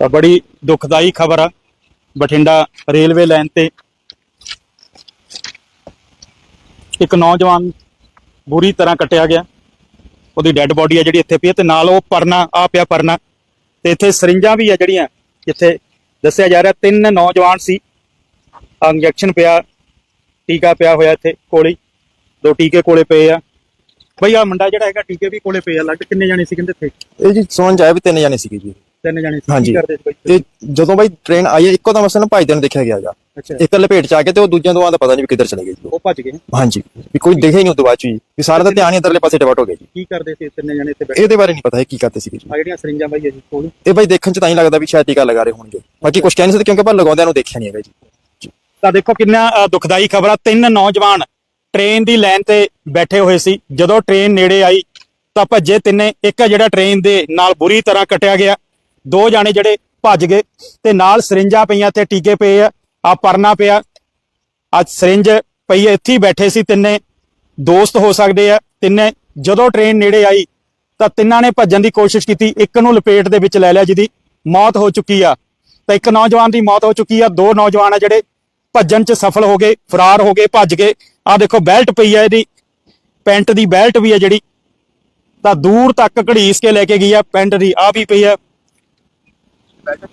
ਤਾਂ ਬੜੀ ਦੁਖਦਾਈ ਖਬਰ ਆ। ਬਠਿੰਡਾ ਰੇਲਵੇ ਲਾਈਨ ਤੇ ਇੱਕ ਨੌਜਵਾਨ ਬੁਰੀ ਤਰ੍ਹਾਂ ਕੱਟਿਆ ਗਿਆ। ਉਹਦੀ ਡੈੱਡ ਬੋਡੀ ਆ ਜਿਹੜੀ ਇੱਥੇ ਪਈ ਹੈ ਤੇ ਨਾਲ ਉਹ ਪਰਨਾ, ਆ ਪਿਆ ਪਰਨਾ। ਤੇ ਇੱਥੇ ਸਰਿੰਜਾਂ ਵੀ ਆ ਜਿਹੜੀਆਂ, ਜਿੱਥੇ ਦੱਸਿਆ ਜਾ ਰਿਹਾ ਤਿੰਨ ਨੌਜਵਾਨ ਸੀ। ਇੰਜੈਕਸ਼ਨ ਪਿਆ, ਟੀਕਾ ਪਿਆ ਹੋਇਆ ਇੱਥੇ ਕੋਲੇ। ਦੋ ਟੀਕੇ ਕੋਲੇ ਪਏ ਆ। ਬਈ ਆ ਮੁੰਡਾ ਜਿਹੜਾ ਹੈਗਾ, ਟੀਕੇ ਵੀ ਕੋਲੇ ਪਏ ਆ ਲੱਗ ਕਿੰਨੇ ਜਾਣੇ ਸੀ ਕਹਿੰਦੇ ਇੱਥੇ? ਇਹ ਜੀ ਸੁਣ ਚ ਵੀ ਤਿੰਨ ਜਾਣੇ ਸੀਗੇ ਜੀ। ਤਿੰਨ ਜਾਣੇ ਸੀ ਹਾਂਜੀ। ਕੀ ਕਰਦੇ ਸੀ ਬਈ ਇਹ ਜਦੋਂ ਬਾਈ ਟ੍ਰੇਨ ਆਈ ਹੈ, ਇੱਕੋ ਦਮ ਅਸਲ ਭਾਈਦੇ ਨੂੰ ਦੇਖਿਆ ਗਿਆ ਗਾ ਅੱਛਾ। ਇੱਕ ਲਪੇਟ ਚ ਆ ਕੇ ਤੇ ਉਹ ਦੂਜਿਆਂ ਦੋਵਾਂ ਦਾ ਪਤਾ ਨਹੀਂ ਵੀ ਕਿੱਧਰ ਚਲੇ ਗਏ ਜੀ। ਉਹ। ਉਹ ਭੱਜ ਗਏ। ਹਾਂਜੀ। ਵੀ ਕੋਈ ਦੇਖਿਆ ਹੀ ਨਹੀਂ ਉਦੋਂ ਬਾਅਦ ਚ ਜੀ ਵੀ ਸਾਰਾ ਦਾ ਧਿਆਨ ਹੀ ਅੰਦਰਲੇ ਪਾਸੇ ਡਿਵਰਟ ਹੋ ਗਿਆ ਜੀ। ਕੀ ਕਰਦੇ ਸੀ ਤਿੰਨ ਜਾਣੇ ਇੱਥੇ ਬੈਠੇ? ਇਹਦੇ ਬਾਰੇ ਨਹੀਂ ਪਤਾ ਹੈ ਕੀ ਕਰਦੇ ਸੀਗੇ ਜੀ। ਆ ਜਿਹੜੀਆਂ ਸਰਿੰਜਾਂ ਬਾਈ ਹੈ ਜੀ ਕੋਲ। ਇਹ ਬਾਈ ਦੇਖਣ ਚ ਤਾਂ ਹੀ ਲੱਗਦਾ ਵੀ ਸ਼ਾਇਦ ਟੀਕਾ ਲਗਾ ਰਹੇ ਹੋਣਗੇ। ਬਾਕੀ ਕੁਝ ਕਹਿ ਨਹੀਂ ਸਕਦੇ ਕਿਉਂਕਿ ਪਰ ਲਗਾਉਂਦਿਆਂ ਨੂੰ ਦੇਖਿਆ ਨਹੀਂ ਹੈਗਾ ਜੀ। ਤਾਂ ਦੇਖੋ ਕਿੰਨਾ ਅ, ਦੁਖਦਾਈ ਖਬਰ ਆ। ਤਿੰਨ ਨੌਜਵਾਨ ਟ੍ਰੇਨ ਦੀ ਲਾਈਨ ਤੇ ਬੈਠੇ ਹੋਏ ਸੀ। ਜਦੋਂ ਟ੍ਰੇਨ ਨੇੜੇ ਆਈ ਤਾਂ ਭੱਜੇ ਤਿੰਨੇ। ਇੱਕ ਜਿਹੜਾ ਟ੍ਰੇਨ ਦੇ ਨਾਲ ਬੁਰੀ ਤਰ੍ਹਾਂ ਕੱਟਿਆ ਗਿਆ। ਦੋ ਜਾਣੇ ਜਿਹੜੇ ਭੱਜ ਗਏ ਤੇ ਨਾਲ ਸਰਿੰਜਾਂ ਪਈਆਂ ਤੇ ਟੀਕੇ ਪਏ ਆ ਆ ਪਰਨਾ ਪਿਆ। ਅੱਜ ਸਰਿੰਜ ਪਈ ਆ, ਇੱਥੇ ਹੀ ਬੈਠੇ ਸੀ ਤਿੰਨੇ ਦੋਸਤ ਹੋ ਸਕਦੇ ਆ। ਤਿੰਨੇ ਜਦੋਂ ਟ੍ਰੇਨ ਨੇੜੇ ਆਈ ਤਾਂ ਤਿੰਨਾਂ ਨੇ ਭੱਜਣ ਦੀ ਕੋਸ਼ਿਸ਼ ਕੀਤੀ। ਇੱਕ ਨੂੰ ਲਪੇਟ ਦੇ ਵਿੱਚ ਲੈ ਲਿਆ ਜਿਹਦੀ ਮੌਤ ਹੋ ਚੁੱਕੀ ਆ। ਤਾਂ ਇੱਕ ਨੌਜਵਾਨ ਦੀ ਮੌਤ ਹੋ ਚੁੱਕੀ ਆ। ਦੋ ਨੌਜਵਾਨ ਆ ਜਿਹੜੇ ਭੱਜਣ 'ਚ ਸਫਲ ਹੋ ਗਏ ਫਰਾਰ ਹੋ ਗਏ ਭੱਜ ਗਏ। ਆ ਦੇਖੋ ਬੈਲਟ ਪਈ ਆ ਇਹਦੀ। ਪੈਂਟ ਦੀ ਬੈਲਟ ਵੀ ਆ ਜਿਹੜੀ। ਤਾਂ ਦੂਰ ਤੱਕ ਘੜੀਸ ਕੇ ਲੈ ਕੇ ਗਈ ਆ। ਪੈਂਟ ਦੀ ਆ ਵੀ ਪਈ ਆ।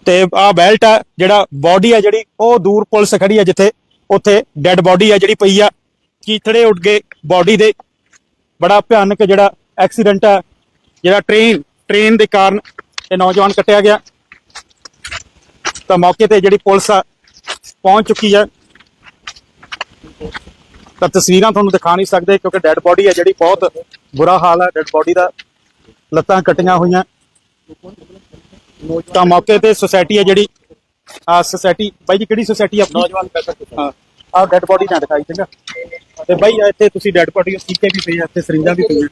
ਤੇ ਆ ਬੈਲਟ ਆ, ਜਿਹੜਾ ਬਾਡੀ ਆ ਜਿਹੜੀ, ਉਹ ਦੂਰ ਪੁਲਿਸ ਖੜੀ ਆ ਜਿੱਥੇ, ਉੱਥੇ ਡੈੱਡ ਬਾਡੀ ਆ ਜਿਹੜੀ ਪਈ ਆ। ਚੀਥੜੇ ਉੱਡ ਗਏ ਬਾਡੀ ਦੇ। ਬੜਾ ਭਿਆਨਕ ਜਿਹੜਾ ਐਕਸੀਡੈਂਟ ਆ, ਜਿਹੜਾ ਟ੍ਰੇਨ ਟ੍ਰੇਨ ਦੇ ਕਾਰਨ ਇਹ ਨੌਜਵਾਨ ਕੱਟਿਆ ਗਿਆ। ਤਾਂ ਮੌਕੇ ਤੇ ਜਿਹੜੀ ਪੁਲਿਸ ਆ, ਪਹੁੰਚ ਚੁੱਕੀ ਆ। ਤਾਂ ਤਸਵੀਰਾਂ ਤੁਹਾਨੂੰ ਦਿਖਾ ਨਹੀਂ ਸਕਦੇ ਕਿਉਂਕਿ ਡੈੱਡ ਬਾਡੀ ਆ ਜਿਹੜੀ, ਬਹੁਤ ਬੁਰਾ ਹਾਲ ਆ। ਡੈੱਡ ਬਾਡੀ ਦਾ ਲੱਤਾਂ ਕੱਟੀਆਂ ਹੋਈਆਂ। ਤਾਂ ਮੌਕੇ ਤੇ ਸੁਸਾਇਟੀ ਆ ਜਿਹੜੀ ਆ ਸੁਸਾਇਟੀ ਬਾਈ ਜੀ ਕਿਹੜੀ ਸੁਸਾਇਟੀ ਆਪਣੀ? ਨੌਜਵਾਨ ਹਾਂ ਆ ਡੈੱਡ ਬਾਡੀ ਨਾ ਦਿਖਾਈ ਚੰਗਾ ਤੇ ਬਾਈ ਇੱਥੇ ਤੁਸੀਂ ਡੈੱਡ ਬਾਡੀ ਸੀਕੇ ਵੀ ਪਈ ਆ ਇੱਥੇ ਸਰਿੰਜਾਂ ਵੀ ਪਈਆਂ।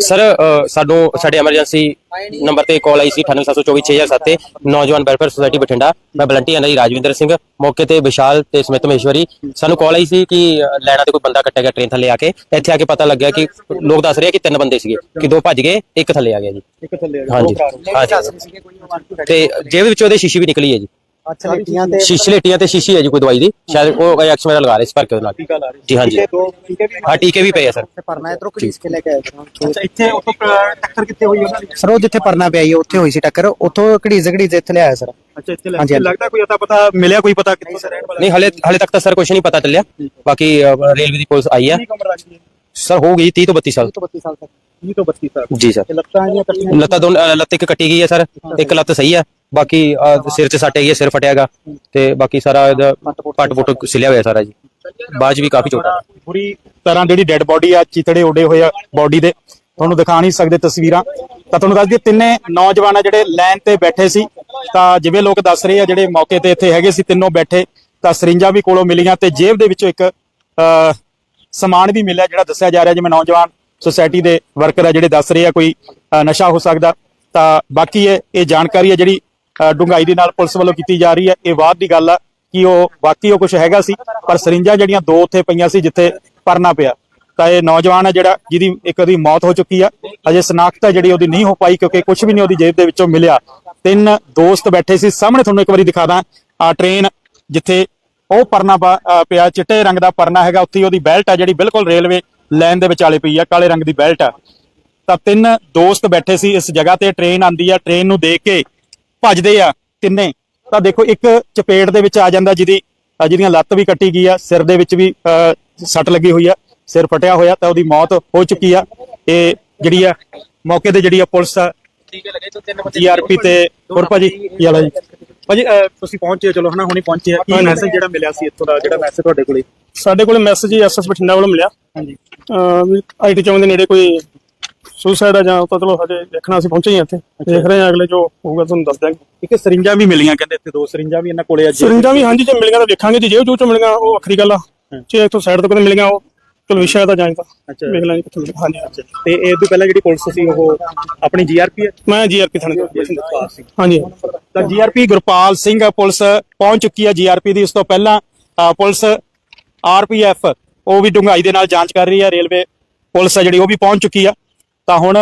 ਸਰ ਸਾਨੂੰ ਸਾਡੇ ਐਮਰਜੈਂਸੀ ਨੰਬਰ ਤੇ ਕਾਲ ਆਈ ਸੀ 9874246007 ਤੇ। ਨੌਜਵਾਨ ਵੈਲਫੇਅਰ ਸੁਸਾਇਟੀ ਬਠਿੰਡਾ। ਮੈਂ ਵਲੰਟੀਅਰ ਜੀ ਰਾਜਵਿੰਦਰ ਸਿੰਘ ਮੌਕੇ ਤੇ ਵਿਸ਼ਾਲ ਤੇ ਸਮਿਤ ਮਹੇਸ਼ਵਰੀ। ਸਾਨੂੰ ਕਾਲ ਆਈ ਸੀ ਕਿ ਲੈਣਾ ਤੇ ਕੋਈ ਬੰਦਾ ਕੱਟਿਆ ਗਿਆ ਟ੍ਰੇਨ ਥੱਲੇ ਆ ਕੇ। ਤੇ ਇੱਥੇ ਆ ਕੇ ਪਤਾ ਲੱਗਿਆ ਕਿ ਲੋਕ ਦੱਸ ਰਹੇ ਆ ਕਿ ਤਿੰਨ ਬੰਦੇ ਸੀਗੇ। ਕਿ ਦੋ ਭੱਜ ਗਏ ਇੱਕ ਥੱਲੇ ਆ ਗਿਆ ਜੀ। ਇੱਕ ਥੱਲੇ ਆ ਗਿਆ, ਹਾਂਜੀ। ਤੇ ਜੇਬ ਵਿੱਚੋਂ ਉਹਦੇ ਸ਼ੀਸ਼ੀ ਵੀ ਨਿਕਲੀ ਹੈ ਜੀ। ਅੱਛਾ ਲੇਟੀਆਂ ਤੇ ਸ਼ੀਸ਼ੀ ਲੇਟੀਆਂ ਤੇ ਸ਼ੀਸ਼ੀ ਹੈ ਜੀ ਕੋਈ ਦਵਾਈ ਦੀ। ਸ਼ਾਇਦ ਉਹ ਐਕਸ ਮੇਰਾ ਲਗਾ ਰਹੇ ਸੀ ਭਰ ਕੇ ਉਹਦੇ ਨਾਲ। ਟੀਕਾ ਲਾ ਰਹੇ ਜੀ, ਹਾਂਜੀ। ਦੋ ਟੀਕੇ ਵੀ ਹਾਂ ਟੀਕੇ ਵੀ ਪਏ ਆ ਸਰ। ਪਰਨਾ ਇਧਰੋਂ ਘੜੀਸ ਕੇ ਲੈ ਕੇ ਆਏ ਸੀ ਅੱਛਾ ਇੱਥੇ ਉੱਥੋਂ ਕ- ਟੱਕਰ ਕਿੱਥੇ ਹੋਈ ਉਹਨਾਂ ਦੀ? ਸਰ ਉਹ ਜਿੱਥੇ ਪਰਨਾ ਪਿਆ ਸੀ ਉੱਥੇ ਹੋਈ ਸੀ ਟੱਕਰ। ਉੱਥੋਂ ਘੜੀਸ ਘੜੀਸ ਇੱਥੇ ਲਿਆਇਆ ਸਰ। ਅੱਛਾ ਇੱਥੇ ਹਾਂਜੀ, ਹਾਂਜੀ। ਲੱਗਦਾ ਕੋਈ ਅਤਾ ਪਤਾ ਮਿਲਿਆ ਕੋਈ ਪਤਾ ਕਿੱਥੋਂ ਦਾ ਰਹਿਣ ਵਾਲਾ? ਨਹੀਂ ਹਲੇ ਹਲੇ ਤੱਕ ਤਾਂ ਸਰ ਕੁਝ ਨਹੀਂ ਪਤਾ ਚੱਲਿਆ। ਬਾਕੀ ਰੇਲਵੇ ਦੀ ਪੁਲਿਸ ਆਈ ਹੈ? ਸਰ ਹੋ ਗਈ 30 ਤੋਂ 32 ਸਾਲ। 32 ਸਾਲ ਤੱਕ। 20 ਤੋਂ 32 ਸਾਲ। ਜੀ ਸਰ। ਲੱਤਾਂ ਕੱਟੀਆਂ ਲੱਤਾਂ ਦੋ ਲੱਤ ਇੱਕ ਕੱਟੀ ਗਈ ਹੈ ਸਰ। ਇੱਕ ਲੱਤ ਸਹੀ ਹੈ ਬਾਕੀ ਸਿਰ 'ਚ ਸੱਟ ਹੈਗੀ ਹੈ ਸਿਰ ਫਟਿਆਗਾ ਤੇ ਬਾਕੀ ਸਾਰਾ ਇਹਦਾ ਪੱਟ ਪੁੱਟ ਸਿਲਿਆ ਹੋਇਆ ਸਾਰਾ ਜੀ। ਬਾਜ ਵੀ ਕਾਫੀ ਛੋਟਾ ਪੂਰੀ ਤਰ੍ਹਾਂ ਜਿਹੜੀ ਡੈੱਡ ਬਾਡੀ ਆ ਚਿਤੜੇ ਉੱਡੇ ਹੋਏ ਆ ਬਾਡੀ ਦੇ। ਤੁਹਾਨੂੰ ਦਿਖਾ ਨਹੀਂ ਸਕਦੇ ਤਸਵੀਰਾਂ। ਤਾਂ ਤੁਹਾਨੂੰ ਦੱਸ ਦਈਏ ਤਿੰਨੇ ਨੌਜਵਾਨ ਆ ਜਿਹੜੇ ਲਾਈਨ ਤੇ ਬੈਠੇ ਸੀ। ਤਾਂ ਜਿਵੇਂ ਲੋਕ ਦੱਸ ਰਹੇ ਆ ਜਿਹੜੇ ਮੌਕੇ ਤੇ ਇੱਥੇ ਹੈਗੇ ਸੀ ਤਿੰਨੋਂ ਬੈਠੇ। ਤਾਂ ਸਰਿੰਜਾਂ ਵੀ ਕੋਲੋਂ ਮਿਲੀਆਂ ਤੇ ਜੇਬ ਦੇ ਵਿੱਚੋਂ ਇੱਕ ਅਹ, ਸਮਾਨ ਵੀ ਮਿਲਿਆ ਜਿਹੜਾ ਦੱਸਿਆ ਜਾ ਰਿਹਾ ਜਿਵੇਂ ਨੌਜਵਾਨ ਸੁਸਾਇਟੀ ਦੇ ਵਰਕਰ ਆ ਜਿਹੜੇ ਦੱਸ ਰਹੇ ਆ ਕੋਈ ਅਹ, ਨਸ਼ਾ ਹੋ ਸਕਦਾ। ਤਾਂ ਬਾਕੀ ਇਹ ਇਹ ਜਾਣਕਾਰੀ ਹੈ ਜਿਹੜੀ ਅਹ, ਡੂੰਘਾਈ ਦੇ ਨਾਲ ਪੁਲਿਸ ਵੱਲੋਂ ਕੀਤੀ ਜਾ ਰਹੀ ਹੈ। ਇਹ ਬਾਅਦ ਦੀ ਗੱਲ ਆ ਕਿ ਉਹ ਬਾਕੀ ਉਹ ਕੁਝ ਹੈਗਾ ਸੀ ਪਰ ਸਰਿੰਜਾਂ ਜਿਹੜੀਆਂ ਦੋ ਉੱਥੇ ਪਈਆਂ ਸੀ ਜਿੱਥੇ ਪਰਨਾ ਪਿਆ। ਤਾਂ ਇਹ ਨੌਜਵਾਨ ਆ ਜਿਹੜਾ ਜਿਹਦੀ ਇੱਕ ਉਹਦੀ ਮੌਤ ਹੋ ਚੁੱਕੀ ਆ। ਅਜੇ ਸਨਾਖਤ ਆ ਜਿਹੜੀ ਉਹਦੀ ਨਹੀਂ ਹੋ ਪਾਈ ਕਿਉਂਕਿ ਕੁਝ ਵੀ ਨਹੀਂ ਉਹਦੀ ਜੇਬ ਦੇ ਵਿੱਚੋਂ ਮਿਲਿਆ। ਤਿੰਨ ਦੋਸਤ ਬੈਠੇ ਸੀ। ਸਾਹਮਣੇ ਤੁਹਾਨੂੰ ਇੱਕ ਵਾਰੀ ਦਿਖਾ ਦਾਂ। ਆ ਟ੍ਰੇਨ ਜਿੱਥੇ ਉਹ ਪਰਨਾ ਪਾ- ਪਿਆ। ਚਿੱਟੇ ਰੰਗ ਦਾ ਪਰਨਾ ਹੈਗਾ। ਉੱਥੇ ਉਹਦੀ ਬੈਲਟ ਆ ਜਿਹੜੀ ਬਿਲਕੁਲ ਰੇਲਵੇ ਲਾਈਨ ਦੇ ਵਿਚਾਲੇ ਪਈ ਆ। ਕਾਲੇ ਰੰਗ ਦੀ ਬੈਲਟ ਆ। ਤਾਂ ਤਿੰਨ ਦੋਸਤ ਬੈਠੇ ਸੀ ਇਸ ਜਗ੍ਹਾ ਤੇ। ਟ੍ਰੇਨ ਆਂਦੀ ਆ। ਟ੍ਰੇਨ ਨੂੰ ਦੇਖ ਕੇ ਭੱਜਦੇ ਆ ਤਿੰਨੇ। ਤਾਂ ਦੇਖੋ ਇੱਕ ਚਪੇੜ ਦੇ ਵਿੱਚ ਆ ਜਾਂਦਾ ਜਿਹਦੀ ਜਿਹਦੀਆਂ ਲੱਤ ਵੀ ਕੱਟੀ ਗਈ ਆ ਸਿਰ ਦੇ ਵਿੱਚ ਵੀ ਸੱਟ ਲੱਗੀ ਹੋਈ ਆ ਸਿਰ ਫਟਿਆ ਹੋਇਆ ਤਾਂ ਉਹਦੀ ਮੌਤ ਹੋ ਚੁੱਕੀ ਆ। ਇਹ ਜਿਹੜੀ ਆ ਮੌਕੇ ਤੇ ਜਿਹੜੀ ਆ ਪੁਲਿਸ ਆ ਜੀਆਰਪੀ ਤੇ ਹੋਰ ਭਾਜੀ ਕੀ ਹਾਲ ਆ ਜੀ? ਭਾਜੀ ਤੁਸੀਂ ਪਹੁੰਚੇ ਹੋ, ਚਲੋ ਹਨਾ ਹੁਣੀ ਪਹੁੰਚੇ ਆ। ਕੀ ਮੈਸੇਜ ਜਿਹੜਾ ਮਿਲਿਆ ਸੀ ਇੱਥੋਂ ਦਾ ਜਿਹੜਾ ਮੈਸੇਜ ਤੁਹਾਡੇ ਕੋਲੇ? ਸਾਡੇ ਕੋਲ ਮੈਸੇਜ ਐਸਐਸ ਬਠਿੰਡਾ ਵੱਲੋਂ ਮਿਲਿਆ। ਹਾਂਜੀ। ਆਈਟੀ ਚੌਂਕ ਦੇ ਨੇੜੇ ਕੋਈ ਸੁਸਾਈਡ ਆ ਜਾਂ ਉਹ ਤਾਂ ਚਲੋ ਹਜੇ ਦੇਖਣਾ ਅਸੀਂ ਪਹੁੰਚੇ ਹੀ ਹਾਂ ਇੱਥੇ। ਦੇਖ ਰਹੇ ਹਾਂ ਅਗਲੇ ਜੋ ਹੋਊਗਾ ਤੁਹਾਨੂੰ ਦੱਸ ਦਿਆਂਗੇ। ਇੱਕ ਸਰਿੰਜਾਂ ਵੀ ਮਿਲੀਆਂ ਕਹਿੰਦੇ ਇੱਥੇ ਦੋ ਸਰਿੰਜਾਂ ਵੀ ਇਹਨਾਂ ਕੋਲੇ ਅੱਜ। ਸਰਿੰਜਾਂ ਵੀ ਹਾਂਜੀ ਜੇ ਮਿਲੀਆਂ ਤਾਂ ਵੇਖਾਂਗੇ ਜੇ ਜੂਬ ਚੋਂ ਮਿਲੀਆਂ ਉਹ ਵੱਖਰੀ ਗੱਲ ਆ। ਜੇ ਇੱਥੋਂ ਸਾਈਡ ਤੋਂ ਕਿਤੇ ਮਿਲੀਆਂ ਉਹ ਚਲੋ ਵਿਸ਼ਾ ਤਾਂ ਜਾਣੀ ਤਾਂ ਅੱਛਾ। ਵੇਖ ਲਾਂਗੇ ਕਿੱਥੇ ਮਿਲੀਆਂ। ਹਾਂਜੀ ਤੇ ਇਹ ਤੋਂ ਪਹਿਲਾਂ ਜਿਹੜੀ ਪੁਲਿਸ ਸੀ ਉਹ ਆਪਣੀ ਜੀਆਰਪੀ ਹੈ? ਮੈਂ ਜੀਆਰਪੀ ਥਾਣੇ ਤੋਂ। ਹਾਂਜੀ। ਤਾਂ ਜੀਆਰਪੀ ਗੁਰਪਾਲ ਸਿੰਘ ਪੁਲਿਸ ਪਹੁੰਚ ਚੁੱਕੀ ਹੈ ਜੀਆਰਪੀ ਦੀ। ਉਸ ਤੋਂ ਪਹਿਲਾਂ ਪੁਲਿਸ ਆਰਪੀਐਫ ਉਹ ਵੀ ਡੂੰਘਾਈ ਦੇ ਨਾਲ ਜਾਂਚ ਕਰ ਰਹੀ ਹੈ ਰੇਲਵੇ ਪੁਲਿਸ ਹੈ ਜਿਹੜੀ ਉਹ ਵੀ ਪਹੁੰਚ ਚੁੱਕੀ ਆ। ਤਾਂ ਹੁਣ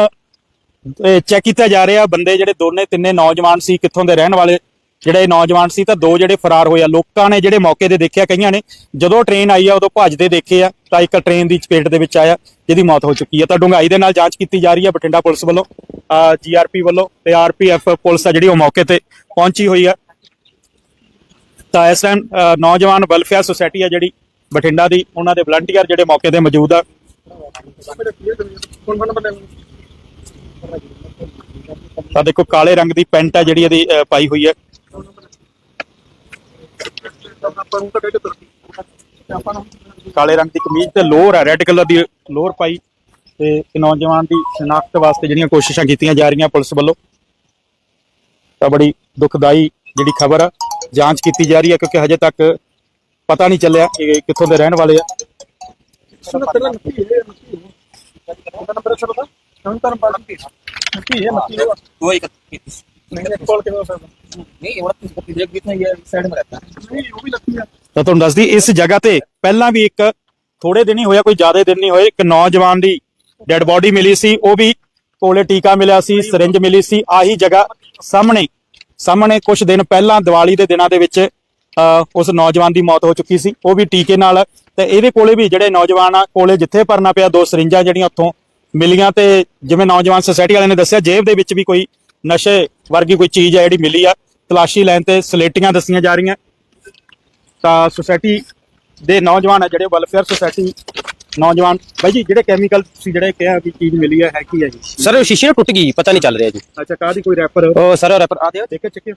ਚੈੱਕ ਕੀਤਾ ਜਾ ਰਿਹਾ ਬੰਦੇ ਜਿਹੜੇ ਦੋਨੇ ਤਿੰਨੇ ਨੌਜਵਾਨ ਸੀ ਕਿੱਥੋਂ ਦੇ ਰਹਿਣ ਵਾਲੇ? ਜਿਹੜੇ ਨੌਜਵਾਨ ਸੀ ਤਾਂ ਦੋ ਜਿਹੜੇ ਫਰਾਰ ਹੋਏ ਆ। ਲੋਕਾਂ ਨੇ ਜਿਹੜੇ ਮੌਕੇ ਤੇ ਦੇਖਿਆ ਕਈਆਂ ਨੇ ਜਦੋਂ ਟ੍ਰੇਨ ਆਈ ਆ ਉਦੋਂ ਭੱਜਦੇ ਦੇਖੇ ਆ ਤਾਂ ਇੱਕ ਟ੍ਰੇਨ ਦੀ ਚਪੇਟ ਦੇ ਵਿੱਚ ਆਇਆ ਜਿਹਦੀ ਮੌਤ ਹੋ ਚੁੱਕੀ ਹੈ ਤਾਂ ਡੂੰਘਾਈ ਦੇ ਨਾਲ ਜਾਂਚ ਕੀਤੀ ਜਾ ਰਹੀ ਹੈ ਬਠਿੰਡਾ ਪੁਲਿਸ ਵੱਲੋਂ ਜੀਆਰਪੀ ਵੱਲੋਂ ਤੇ ਆਰਪੀਐਫ ਪੁਲਿਸ ਆ ਜਿਹੜੀ ਉਹ ਮੌਕੇ ਤੇ ਪਹੁੰਚੀ ਹੋਈ ਆ। ਤਾਂ ਇਸ ਟਾਈਮ ਅ, ਨੌਜਵਾਨ ਵੈਲਫੇਅਰ ਸੁਸਾਇਟੀ ਆ ਜਿਹੜੀ ਬਠਿੰਡਾ ਦੀ ਉਹਨਾਂ ਦੇ ਵਲੰਟੀਅਰ ਜਿਹੜੇ ਮੌਕੇ ਤੇ ਮੌਜੂਦ ਆ। ਤਾਂ ਦੇਖੋ ਕਾਲੇ ਰੰਗ ਦੀ ਪੈਂਟ ਆ ਜਿਹੜੀ ਇਹਦੀ ਅ, ਪਾਈ ਹੋਈ ਹੈ। ਕਾਲੇ ਰੰਗ ਦੀ ਕਮੀਜ਼ ਤੇ ਲੋਅਰ ਹੈ ਰੈੱਡ ਕਲਰ ਦੀ ਲੋਅਰ ਪਾਈ। ਤੇ ਇਹ ਨੌਜਵਾਨ ਦੀ ਸ਼ਨਾਖਤ ਵਾਸਤੇ ਜਿਹੜੀਆਂ ਕੋਸ਼ਿਸ਼ਾਂ ਕੀਤੀਆਂ ਜਾ ਰਹੀਆਂ ਪੁਲਿਸ ਵੱਲੋਂ ਤਾਂ ਬੜੀ ਦੁਖਦਾਈ ਜਿਹੜੀ ਖਬਰ ਆ ਜਾਂਚ ਕੀਤੀ ਜਾ ਰਹੀ ਹੈ ਕਿਉਂਕਿ ਹਜੇ ਤੱਕ ਪਤਾ ਨਹੀਂ ਚੱਲਿਆ ਕਿ ਇਹ ਕਿੱਥੋਂ ਦੇ ਰਹਿਣ ਵਾਲੇ ਆ। ਤਾਂ। ਤੁਹਾਨੂੰ ਦੱਸਦੀ ਇਸ ਜਗ੍ਹਾ ਤੇ ਪਹਿਲਾਂ ਵੀ ਇੱਕ ਥੋੜੇ ਦਿਨ ਹੀ ਹੋਇਆ ਕੋਈ ਜ਼ਿਆਦਾ ਦਿਨ ਨਹੀਂ ਹੋਏ ਇੱਕ ਨੌਜਵਾਨ ਦੀ ਡੈੱਡ ਬੋਡੀ ਮਿਲੀ ਸੀ ਉਹ ਵੀ ਕੋਲੇ ਟੀਕਾ ਮਿਲਿਆ ਸੀ ਸਿਰਿੰਜ ਮਿਲੀ ਸੀ ਆਹੀ ਜਗ੍ਹਾ ਸਾਹਮਣੇ ਸਾਹਮਣੇ ਕੁਝ ਦਿਨ ਪਹਿਲਾਂ ਦੀਵਾਲੀ ਦੇ ਦਿਨਾਂ ਦੇ ਵਿੱਚ ਉਸ ਨੌਜਵਾਨ ਦੀ ਮੌਤ ਹੋ ਚੁੱਕੀ ਸੀ ਉਹ ਵੀ ਟੀਕੇ ਨਾਲ ਤੇ ਇਹਦੇ ਕੋਲੇ ਵੀ ਜਿਹੜੇ ਨੌਜਵਾਨ ਆ ਕੋਲੇ ਜਿੱਥੇ ਭਰਨਾ ਪਿਆ ਦੋ ਸਰਿੰਜਾਂ ਜਿਹੜੀਆਂ ਉੱਥੋਂ ਮਿਲੀਆਂ ਤੇ ਜਿਵੇਂ ਨੌਜਵਾਨ ਸੁਸਾਇਟੀ ਵਾਲਿਆਂ ਨੇ ਦੱਸਿਆ ਜੇਬ ਦੇ ਵਿੱਚ ਵੀ ਕੋਈ ਨਸ਼ੇ ਵਰਗੀ ਕੋਈ ਚੀਜ਼ ਹੈ ਜਿਹੜੀ ਮਿਲੀ ਆ। ਤਲਾਸ਼ੀ ਲੈਣ ਤੇ ਸਲੇਟੀਆਂ ਦੱਸੀਆਂ ਜਾ ਰਹੀਆਂ। ਤਾਂ ਸੁਸਾਇਟੀ ਦੇ ਨੌਜਵਾਨ ਆ ਜਿਹੜੇ ਵੈਲਫੇਅਰ ਸੁਸਾਇਟੀ ਨੌਜਵਾਨ। ਬਾਈ ਜੀ ਜਿਹੜੇ ਕੈਮੀਕਲ ਤੁਸੀਂ ਜਿਹੜੇ ਕਿਹਾ ਵੀ ਚੀਜ਼ ਮਿਲੀ ਹੈ ਹੈ ਕੀ ਹੈ ਜੀ? ਸਰ ਉਹ ਸ਼ੀਸ਼ੇ ਟੁੱਟ ਗਈ ਪਤਾ ਨਹੀਂ ਚੱਲ ਰਿਹਾ ਜੀ। ਅੱਛਾ ਕਾਹਦੀ ਕੋਈ ਰੈਪਰ ਉਹ ਸਰ ਰੈਪਰ ਆ ਦਿਓ ਦੇਖੇ। ਚੱਕਿਓ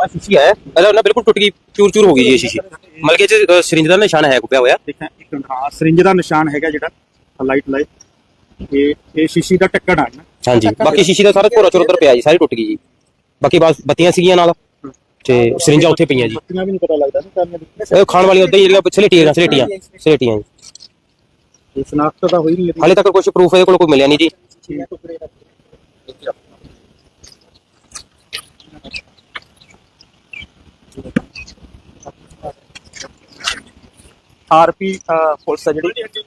ਆ ਸ਼ੀਸ਼ੀ ਹੈ ਇਹਦਾ ਨਾ ਬਿਲਕੁਲ ਟੁੱਟ ਗਈ ਚੂਰ ਚੂਰ ਹੋ ਗਈ ਜੀ ਇਹ ਸ਼ੀਸ਼ੀ। ਮਤਲਬ ਕਿ ਇਹ 'ਚ ਸਰਿੰਜ ਦਾ ਨਿਸ਼ਾਨ ਹੈ ਕੁਪਿਆ ਹੋਇਆ। ਦੇਖਾਂ ਇੱਕ ਹਾਂ ਸਰਿੰਜ ਦਾ ਨਿਸ਼ਾਨ ਹੈਗਾ ਜਿਹੜਾ ਲਾਈਟ ਲਾਈਟ ਇਹ ਇਹ ਸ਼ੀਸ਼ੀ ਦਾ ਟੱਕਣ ਆ ਨਾ। ਹਾਂਜੀ ਬਾਕੀ ਸ਼ੀਸ਼ੀ ਦਾ ਸਾਰਾ ਭੋਰਾ ਚੋਰ ਉੱਧਰ ਪਿਆ ਜੀ ਸਾਰੀ ਟੁੱਟ ਗਈ ਜੀ। ਬਾਕੀ ਬਸ ਬੱਤੀਆਂ ਸੀਗੀਆਂ ਨਾਲ ਤੇ ਸਰਿੰਜਾਂ ਉੱਥੇ ਪਈਆਂ ਜੀ। ਬੱਤੀਆਂ ਵੀ ਨਹੀਂ ਪਤਾ ਲੱਗਦਾ ਨਾ ਕਰਨ ਇਹ ਖਾਣ ਵਾਲੀਆਂ ਉੱਦਾਂ ਹੀ ਜਿਹੜੀਆਂ ਸਲੇਟੀਆਂ ਸਲੇਟੀਆਂ ਸਲੇਟੀਆਂ ਜੀ। ਇਹ ਸ਼ਨਾਖਤ ਤਾਂ ਹੋਈ ਨਹੀਂ ਹਾਲੇ ਤੱਕ ਕੁਝ ਪ੍ਰੂਫ ਇਹਦੇ ਕੋਲ ਕੋਈ ਮਿਲਿਆ ਨਹੀਂ ਜੀ। ਆਰਪੀ ਪੁਲਿਸ ਆ ਜਿਹੜੀ।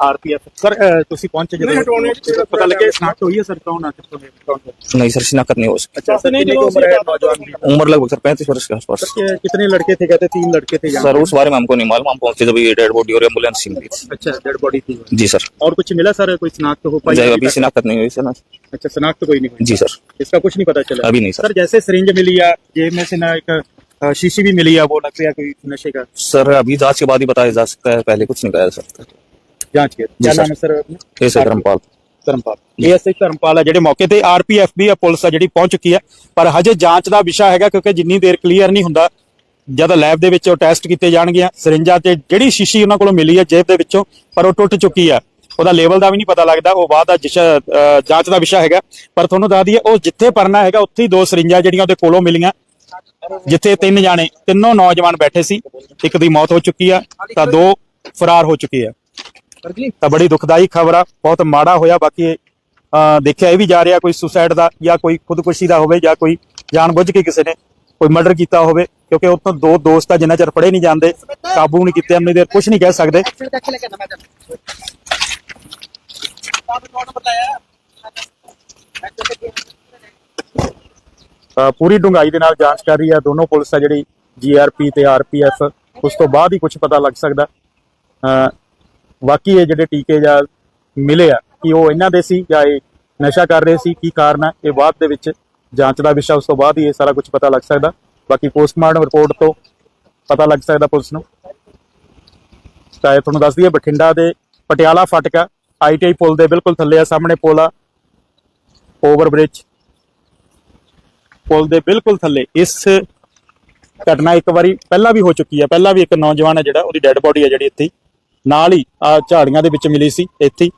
ਆਰਪੀਐਫ ਸਰ ਤੁਸੀਂ ਪਹੁੰਚੇ ਜਦੋਂ ਪਤਾ ਲੱਗਿਆ ਸ਼ਨਾਖਤ ਹੋਈ ਹੈ ਸਰ ਕੌਣ ਆ ਕਿੱਥੋਂ ਦੇ ਕੌਣ ਹੈ नहीं सर शिनाख्त नहीं हो सकती अच्छा सर नहीं उम्र है नौजवान की उम्र लगभग सर पैंतीस वर्ष के आसपास सर, कितने लड़के थे कहते तीन लड़के थे यहाँ सर उस बारे में हमको नहीं मालूम हम पहुंचे जब ये डेड बॉडी और एम्बुलेंस ही मिली थी अच्छा डेड बॉडी थी जी सर और कुछ मिला सर कोई शनाख्त हो पाई जब अभी शिनाख्त नहीं हुई सर ना अच्छा शनाख्त कोई नहीं हुई जी सर इसका कुछ नहीं पता चला अभी नहीं सर सर जैसे सिरिंज मिली है जेब में से ना एक अ, शीशी भी मिली है वो लग रहा कोई नशे का सर अभी जांच के बाद ही बताया जा सकता है पहले कुछ नहीं कहा जा सकता ਜਾਂਚ ਕੇ ਕੀ ਨਾਮ ਹੈ sir? Case Dharampal. Dharampal. ASI Dharampal ਆ ਜਿਹੜੇ ਮੌਕੇ ਤੇ ਆਰਪੀਐਫ ਵੀ ਆ ਪੁਲਿਸ ਆ ਜਿਹੜੀ ਪਹੁੰਚ ਚੁੱਕੀ ਆ ਪਰ ਹਜੇ ਜਾਂਚ ਦਾ ਵਿਸ਼ਾ ਹੈਗਾ ਕਿਉਂਕਿ ਜਿੰਨੀ ਦੇਰ ਕਲੀਅਰ ਨਹੀਂ ਹੁੰਦਾ ਜਦ ਲੈਬ ਦੇ ਵਿੱਚ ਟੈਸਟ ਕੀਤੇ ਜਾਣਗੇ ਸਿਰਿੰਜਾਂ ਤੇ ਜਿਹੜੀ ਸ਼ੀਸ਼ੀ ਉਹਨਾਂ ਕੋਲੋਂ ਮਿਲੀ ਆ ਜੇਬ ਦੇ ਵਿੱਚੋਂ ਪਰ ਉਹ ਟੁੱਟ ਚੁੱਕੀ ਆ ਉਹਦਾ ਲੈਵਲ ਦਾ ਵੀ ਨਹੀਂ ਪਤਾ ਲੱਗਦਾ ਉਹ ਬਾਅਦ ਦਾ ਜਾਂਚ ਦਾ ਵਿਸ਼ਾ ਹੈਗਾ। ਪਰ ਤੁਹਾਨੂੰ ਦੱਸ ਦਈਏ ਉਹ ਜਿੱਥੇ ਪਰਨਾ ਹੈਗਾ ਉੱਥੇ ਹੀ ਦੋ ਸਿਰਿੰਜਾਂ ਜਿਹੜੀਆਂ ਉਹਦੇ ਕੋਲੋਂ ਮਿਲੀਆਂ। ਜਿੱਥੇ ਤਿੰਨ ਜਾਣੇ ਤਿੰਨੋਂ ਨੌਜਵਾਨ ਬੈਠੇ ਸੀ ਇੱਕ ਦੀ ਮੌਤ ਹੋ ਚੁੱਕੀ ਆ ਤਾਂ ਦੋ ਫਰਾਰ ਹੋ ਚੁੱਕੇ ਆ। ਤਾਂ ਬੜੀ ਦੁਖਦਾਈ ਖਬਰ ਆ ਬਹੁਤ ਮਾੜਾ ਹੋਇਆ ਬਾਕੀ ਦੇਖਿਆ ਇਹ ਵੀ ਜਾ ਰਿਹਾ ਕੋਈ ਸੁਸਾਈਡ ਦਾ ਜਾਂ ਕੋਈ ਖੁਦਕੁਸ਼ੀ ਦਾ ਹੋਵੇ ਜਾਂ ਕੋਈ ਜਾਣਬੁੱਝ ਕੇ ਕਿਸੇ ਨੇ ਕੋਈ ਮਰਡਰ ਕੀਤਾ ਹੋਵੇ ਕਿਉਂਕਿ ਉਹ ਤੋਂ ਦੋ ਦੋਸਤ ਆ ਜਿੰਨਾ ਚਿਰ ਫੜੇ ਨਹੀਂ ਜਾਂਦੇ ਕਾਬੂ ਨਹੀਂ ਕੀਤੇ ਅੰਨੀ ਦੇਰ ਕੁਝ ਨਹੀਂ ਕਹਿ ਸਕਦੇ। ਪੂਰੀ ਡੂੰਘਾਈ ਦੇ ਨਾਲ ਜਾਂਚ ਕਰ ਰਹੀ ਆ ਦੋਨੋਂ ਪੁਲਿਸ ਆ ਜਿਹੜੀ ਜੀਆਰਪੀ ਤੇ ਆਰਪੀਐਫ ਉਸ ਤੋਂ ਬਾਅਦ ਹੀ ਕੁਝ ਪਤਾ ਲੱਗ ਸਕਦਾ। ਅਹ, ਬਾਕੀ ਇਹ ਜਿਹੜੇ ਟੀਕੇ ਜਾਂ ਮਿਲੇ ਆ ਕਿ ਉਹ ਇਹਨਾਂ ਦੇ ਸੀ ਜਾਂ ਇਹ ਨਸ਼ਾ ਕਰ ਰਹੇ ਸੀ ਕੀ ਕਾਰਨ ਆ ਇਹ ਬਾਅਦ ਦੇ ਵਿੱਚ ਜਾਂਚ ਦਾ ਵਿਸ਼ਾ ਉਸ ਤੋਂ ਬਾਅਦ ਹੀ ਇਹ ਸਾਰਾ ਕੁਝ ਪਤਾ ਲੱਗ ਸਕਦਾ। ਬਾਕੀ ਪੋਸਟਮਾਰਟਮ ਰਿਪੋਰਟ ਤੋਂ ਪਤਾ ਲੱਗ ਸਕਦਾ ਪੁਲਿਸ ਨੂੰ। ਤਾਂ ਇਹ ਤੁਹਾਨੂੰ ਦੱਸ ਦਈਏ ਬਠਿੰਡਾ ਦੇ ਪਟਿਆਲਾ ਫਾਟਕਾ ਆਈਟੀਆਈ ਪੁਲ ਦੇ ਬਿਲਕੁਲ ਥੱਲੇ ਆ ਸਾਹਮਣੇ ਪੁਲ ਆ ਓਵਰ ਬ੍ਰਿਜ। ਪੁਲ ਦੇ ਬਿਲਕੁਲ ਥੱਲੇ ਇਸ ਘਟਨਾ ਇੱਕ ਵਾਰੀ ਪਹਿਲਾਂ ਵੀ ਹੋ ਚੁੱਕੀ ਹੈ ਪਹਿਲਾਂ ਵੀ ਇੱਕ ਨੌਜਵਾਨ ਹੈ ਜਿਹੜਾ ਉਹਦੀ ਡੈੱਡ ਬੋਡੀ ਹੈ ਜਿਹੜੀ ਇੱਥੇ। ਨਾਲ ਹੀ ਆ ਝਾੜੀਆਂ ਦੇ ਵਿੱਚ ਮਿਲੀ ਸੀ ਇੱਥੇ